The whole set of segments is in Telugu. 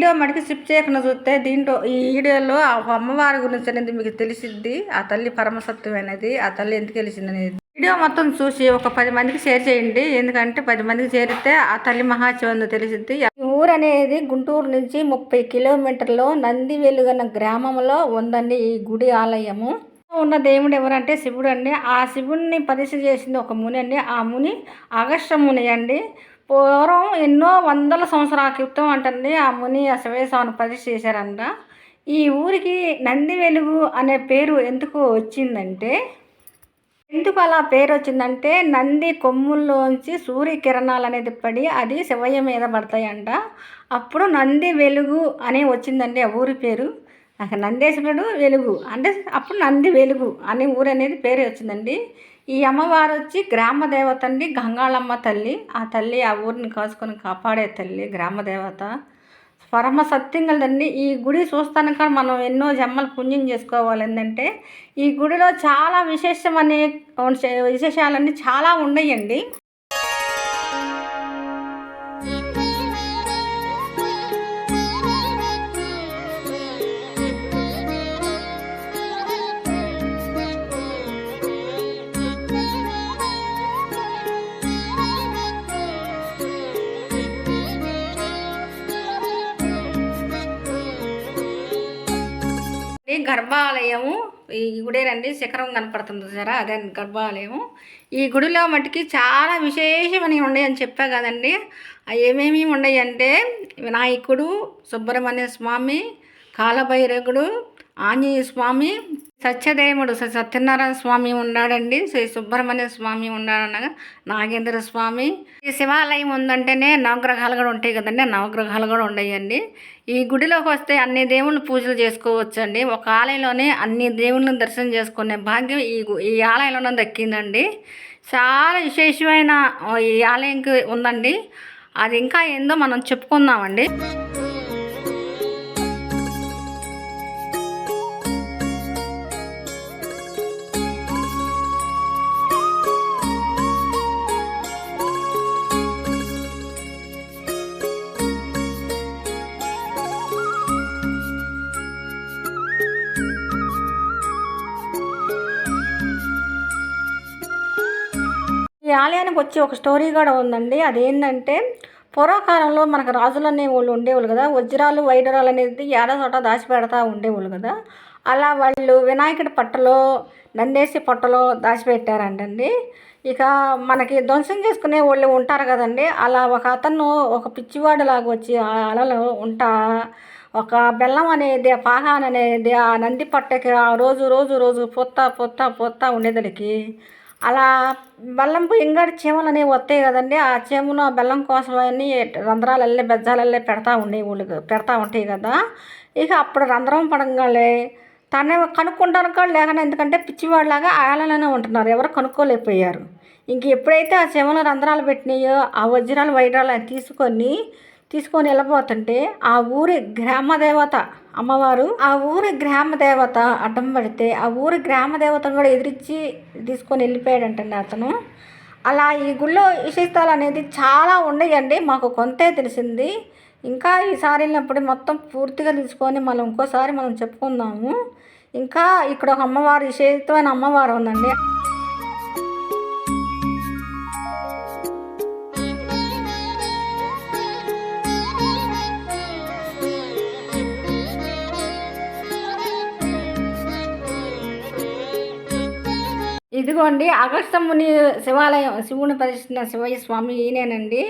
వీడియో మటుకు స్కిప్ చేయకుండా చూస్తే దీంట్లో ఈ వీడియోలో ఆ అమ్మవారి గురించి అనేది మీకు తెలిసిద్ది. ఆ తల్లి పరమసత్వం అనేది ఆ తల్లి ఎందుకు తెలిసింది అనేది. వీడియో మొత్తం చూసి ఒక పది మందికి షేర్ చేయండి. ఎందుకంటే పది మందికి చేరితే ఆ తల్లి మహాశివందో తెలిసింది ఊరు అనేది గుంటూరు నుంచి ముప్పై కిలోమీటర్లు నంది వెలుగన్న గ్రామంలో ఉందండి ఈ గుడి ఆలయము. ఉన్న దేవుడు ఎవరంటే శివుడు అండి. ఆ శివుడిని ప్రతిష్ఠ చేసింది ఒక ముని అండి. ఆ ముని అగస్త్య ముని అండి. పూర్వం ఎన్నో వందల సంవత్సరాల క్రితం అంటండి ఆ ముని ఆ పది చేశారంట. ఈ ఊరికి నంది వెలుగు అనే పేరు ఎందుకు వచ్చిందంటే ఎందుకు అలా పేరు వచ్చిందంటే నంది కొమ్ముల్లోంచి సూర్యకిరణాలు అనేది పడి అది శివయ్య మీద పడతాయంట. అప్పుడు నంది వెలుగు అని వచ్చిందండి ఆ ఊరి పేరు. నందేశ్వరుడు వెలుగు అంటే అప్పుడు నంది వెలుగు అనే ఊరు అనేది పేరు వచ్చిందండి. ఈ అమ్మవారు వచ్చి గ్రామ దేవత అండి గంగాళమ్మ తల్లి. ఆ తల్లి ఆ ఊరిని కాసుకొని కాపాడే తల్లి గ్రామదేవత. పరమ సత్యంగలదండి. ఈ గుడి చూస్తాను మనం ఎన్నో జమ్మలు పుణ్యం చేసుకోవాలి ఏంటంటే ఈ గుడిలో చాలా విశేషమనే విశేషాలన్నీ చాలా ఉన్నాయండి. ఈ గర్భాలయము ఈ గుడేనండి శిఖరం కనపడుతుంది సరే అదే గర్భాలయము. ఈ గుడిలో మటుకి చాలా విశేషమని ఉన్నాయని చెప్పా కదండి. అవి ఏమేమి ఉన్నాయంటే వినాయకుడు సుబ్రహ్మణ్య స్వామి కాలభైరవుడు ఆంజనేయ స్వామి సత్యదేవుడు సత్యనారాయణ స్వామి ఉన్నాడండి. శ్రీ సుబ్రహ్మణ్య స్వామి ఉన్నాడనగా నాగేంద్ర స్వామి. ఈ శివాలయం ఉందంటేనే నవగ్రహాలు కూడా ఉంటాయి కదండి. నవగ్రహాలు కూడా ఉన్నాయండి ఈ గుడిలోకి వస్తే అన్ని దేవుళ్ళు పూజలు చేసుకోవచ్చండి. ఒక ఆలయంలోనే అన్ని దేవుళ్ళని దర్శనం చేసుకునే భాగ్యం ఈ ఈ ఆలయంలోనే దక్కిందండి. చాలా విశేషమైన ఈ ఆలయంకి ఉందండి. అది ఇంకా ఏందో మనం చెప్పుకుందామండి. ఈ ఆలయానికి వచ్చి ఒక స్టోరీ కూడా ఉందండి. అదేంటంటే పూర్వకాలంలో మనకు రాజులు అనే వాళ్ళు ఉండేవాళ్ళు కదా. వజ్రాలు వైడరాలు అనేది ఏడ చోట దాచిపెడతా ఉండేవాళ్ళు కదా. అలా వాళ్ళు వినాయకుడి పట్టలో నందేసి పట్టలో దాచిపెట్టారంటండి. ఇక మనకి ధ్వంసం చేసుకునే వాళ్ళు ఉంటారు కదండి. అలా ఒక అతను ఒక పిచ్చివాడు లాగా వచ్చి ఆ అలలో ఉంటా ఒక బెల్లం అనేది పాగాన్ అనేది ఆ నంది పట్టకి ఆ రోజు రోజు రోజు పొత్తా పొత్తా పొత్తా ఉండేదలికి. అలా బెల్లంపు ఇంగడి చీమలు అనేవి వస్తాయి కదండి. ఆ చీమలు ఆ బెల్లం కోసం అని రంధ్రాలల్లే బెజ్జాలల్లే పెడతా ఉండేవాళ్ళు పెడతా ఉంటాయి కదా. ఇక అప్పుడు రంధ్రం పడంగానే తనే కనుక్కుంటాను కూడా లేకుండా ఎందుకంటే పిచ్చివాడిలాగా ఆయాలనే ఉంటున్నారు. ఎవరు కనుక్కోలేకపోయారు. ఇంక ఎప్పుడైతే ఆ చీమలు రంధ్రాలు పెట్టినాయో ఆ వజ్రాలు వైరాలు తీసుకొని తీసుకొని వెళ్ళిపోతుంటే ఆ ఊరి గ్రామదేవత అమ్మవారు ఆ ఊరి గ్రామ దేవత అడ్డం పడితే ఆ ఊరి గ్రామ దేవతను కూడా ఎదిరించి తీసుకొని వెళ్ళిపోయాడంటండి అతను. అలా ఈ గుళ్ళో విశేషాలు అనేది చాలా ఉన్నాయండి. మాకు కొంతే తెలిసింది. ఇంకా ఈసారి వెళ్ళినప్పుడు మొత్తం పూర్తిగా తీసుకొని మనం ఇంకోసారి మనం చెప్పుకుందాము. ఇంకా ఇక్కడ ఒక అమ్మవారు విశేషమైన అమ్మవారు ఉందండి. ఇదిగోండి అగస్తముని శివాలయం శివుని పరిచిన శివయ్య స్వామి ఈయనేనండి.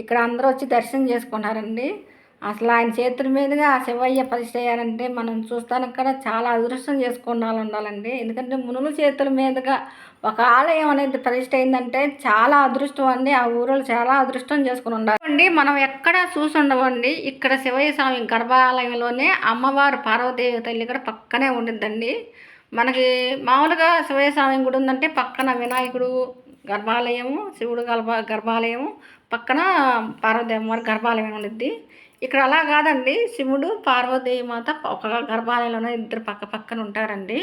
ఇక్కడ అందరూ వచ్చి దర్శనం చేసుకున్నారండి. అసలు ఆయన చేతుల మీదుగా ఆ శివయ్య పరిచయం అయ్యారంటే మనం చూస్తాను కూడా చాలా అదృష్టం చేసుకున్న వాళ్ళు ఉండాలండి. ఎందుకంటే మునుల చేతుల మీదుగా ఒక ఆలయం అనేది ప్రతిష్ట అయిందంటే చాలా అదృష్టం అండి. ఆ ఊరిలో చాలా అదృష్టం చేసుకుని ఉండాలండి. మనం ఎక్కడ చూసి ఉండవండి. ఇక్కడ శివయ్య స్వామి గర్భాలయంలోనే అమ్మవారు పార్వతీదేవి తల్లి కూడా పక్కనే ఉండిద్దండి. మనకి మామూలుగా శివయ్యస్వామి గుడి ఉందంటే పక్కన వినాయకుడు గర్భాలయము శివుడు గర్భ గర్భాలయము పక్కన పార్వతీదేవి వారి గర్భాలయం ఉండిద్ది. ఇక్కడ అలా కాదండి. శివుడు పార్వతీమాత మాత ఒక గర్భాలయంలోనే ఇద్దరు పక్క పక్కన ఉంటారండి.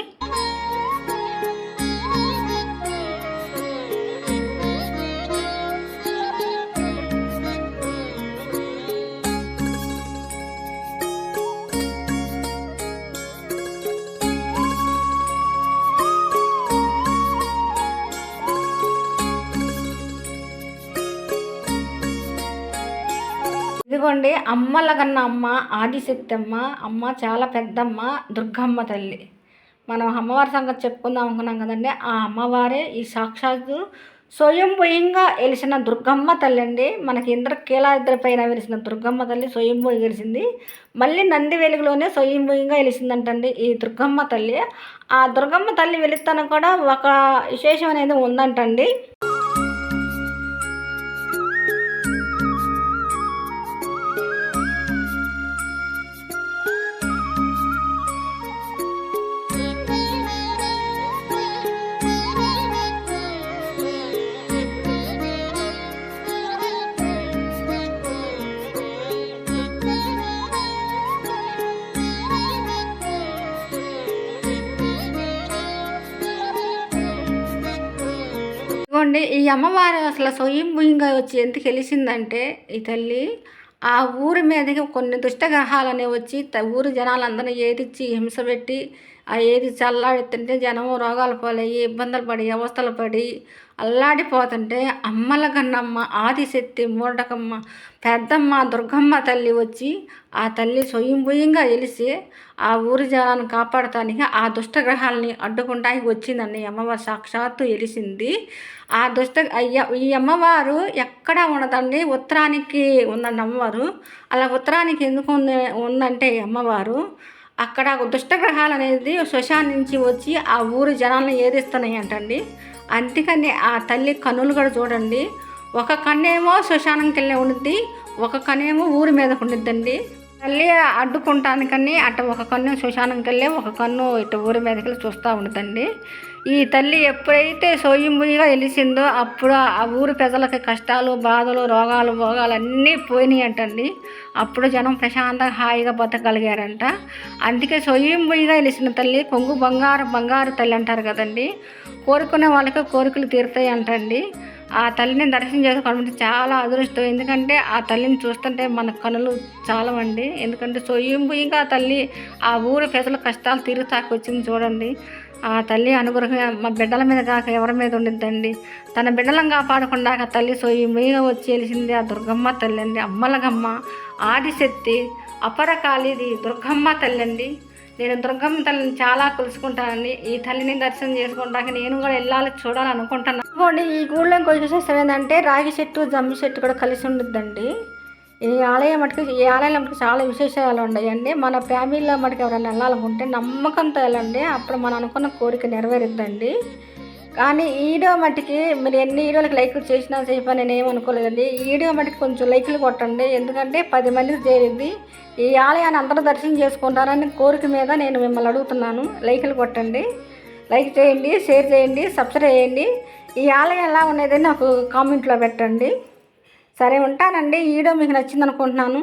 ఇదిగోండి అమ్మల కన్నా అమ్మ ఆదిశక్తి అమ్మ అమ్మ చాలా పెద్దమ్మ దుర్గమ్మ తల్లి. మనం అమ్మవారి సంగతి చెప్పుకుందాం అనుకున్నాం కదండి ఆ అమ్మవారే ఈ సాక్షాత్తు స్వయంభూయంగా వెలిసిన దుర్గమ్మ తల్లి అండి. మనకి ఇంద్ర కీలాద్రి పైన వెలిసిన దుర్గమ్మ తల్లి స్వయంభూయి గెలిచింది మళ్ళీ నంది వెలుగులోనే స్వయంభూయంగా వెలిసిందంటండి ఈ దుర్గమ్మ తల్లి. ఆ దుర్గమ్మ తల్లి వెలుస్తాను కూడా ఒక విశేషం అనేది ఉందంటండి. ఇదిగోండి ఈ అమ్మవారు అసలు స్వయంభూయంగా వచ్చి ఎందుకు వెలిసిందంటే ఈ తల్లి ఆ ఊరి మీదకి కొన్ని దుష్టగ్రహాలు అనేవి వచ్చి త- ఊరి జనాలందరినీ ఏదిచ్చి హింస పెట్టి ఆ ఏది చల్లాడుతుంటే జనము రోగాలు పాలయ్యి ఇబ్బందులు పడి అవస్థలు పడి అల్లాడిపోతుంటే అమ్మల గన్నమ్మ ఆదిశక్తి మూడకమ్మ పెద్దమ్మ దుర్గమ్మ తల్లి వచ్చి ఆ తల్లి స్వయంభూయంగా వెలిసి ఆ ఊరి జనాన్ని కాపాడటానికి ఆ దుష్టగ్రహాలని అడ్డుకుంటానికి వచ్చిందండి. అమ్మవారు సాక్షాత్తు వెలిసింది ఆ దుష్ట అయ్య ఈ అమ్మవారు ఎక్కడా ఉండదండి. ఉత్తరానికి ఉందండి అమ్మవారు. అలా ఉత్తరానికి ఎందుకు ఉంది ఉందంటే అమ్మవారు అక్కడ దుష్టగ్రహాలు అనేది శ్మశానం నుంచి వచ్చి ఆ ఊరి జనాలను ఏదిస్తున్నాయి అంటండి అందుకని ఆ తల్లి కన్నులు కూడా చూడండి. ఒక కన్నేమో శ్మశానంకి వెళ్ళి ఉండిద్ది ఒక కన్నేమో ఊరి మీదకు ఉండిద్దండి తల్లి అడ్డుకుంటానికని అటు ఒక కన్ను శ్మశానంకి వెళ్ళి ఒక కన్ను ఇటు ఊరి మీదకి వెళ్ళి చూస్తూ ఉంటుందండి ఈ తల్లి ఎప్పుడైతే సోయింబుయిగా వెలిసిందో అప్పుడు ఆ ఊరి ప్రజలకి కష్టాలు బాధలు రోగాలు భోగాలు అన్నీ పోయినాయి అంటండి అప్పుడు జనం ప్రశాంతంగా హాయిగా బతకగలిగారంట. అందుకే సొయ్యంబుయిగా వెలిసిన తల్లి కొంగు బంగారు బంగారు తల్లి అంటారు కదండి. కోరుకునే వాళ్ళకి కోరికలు తీరుతాయి అంటండి ఆ తల్లిని దర్శనం చేసుకోవడం చాలా అదృష్టం. ఎందుకంటే ఆ తల్లిని చూస్తుంటే మన కనులు చాలవండి. ఎందుకంటే సొయ్యంబుయిగా ఇంకా తల్లి ఆ ఊరి ప్రజల కష్టాలు తీరుతాకి వచ్చింది చూడండి. ఆ తల్లి అనుగ్రహం మా బిడ్డల మీద కాక ఎవరి మీద ఉండిద్దండి. తన బిడ్డలను కాపాడకుండా ఆ తల్లి సొయ్యంబుయిగా వచ్చి వెలిసింది ఆ దుర్గమ్మ తల్లి అండి అమ్మలగమ్మ ఆదిశక్తి అపరకాలిది దుర్గమ్మ తల్లి అండి నేను దుర్గమ్మ తల్లిని చాలా కొలుసుకుంటానండి. ఈ తల్లిని దర్శనం చేసుకుంటాక నేను కూడా వెళ్ళాలి చూడాలనుకుంటున్నాను ఇదిగోండి ఈ గూళ్ళో ఇంకో విశేషం ఏంటంటే రాగి చెట్టు జమ్మి చెట్టు కూడా కలిసి ఉండిద్దండి. ఈ ఆలయం మటుకు ఈ ఆలయంలో మటుకు చాలా విశేషాలు ఉన్నాయండి మన ఫ్యామిలీలో మటుకు ఎవరైనా వెళ్ళాలనుకుంటే నమ్మకంతో వెళ్ళండి. అప్పుడు మనం అనుకున్న కోరిక నెరవేరుద్దండి. కానీ ఈ వీడియో మట్టుకి మీరు ఎన్ని వీడియోలకు లైక్లు చేసినా చేయమని నేను ఏమనుకోలేదండి. ఈ వీడియో మట్టికి కొంచెం లైక్లు కొట్టండి. ఎందుకంటే పది మందికి చేరింది. ఈ ఆలయాన్ని అందరూ దర్శనం చేసుకుంటారని కోరిక మీద నేను మిమ్మల్ని అడుగుతున్నాను. లైక్లు కొట్టండి. లైక్ చేయండి షేర్ చేయండి సబ్స్క్రైబ్ చేయండి. ఈ ఆలయం ఎలా ఉండేదని నాకు కామెంట్లో పెట్టండి. సరే ఉంటానండి. ఈ వీడియో మీకు నచ్చింది అనుకుంటున్నాను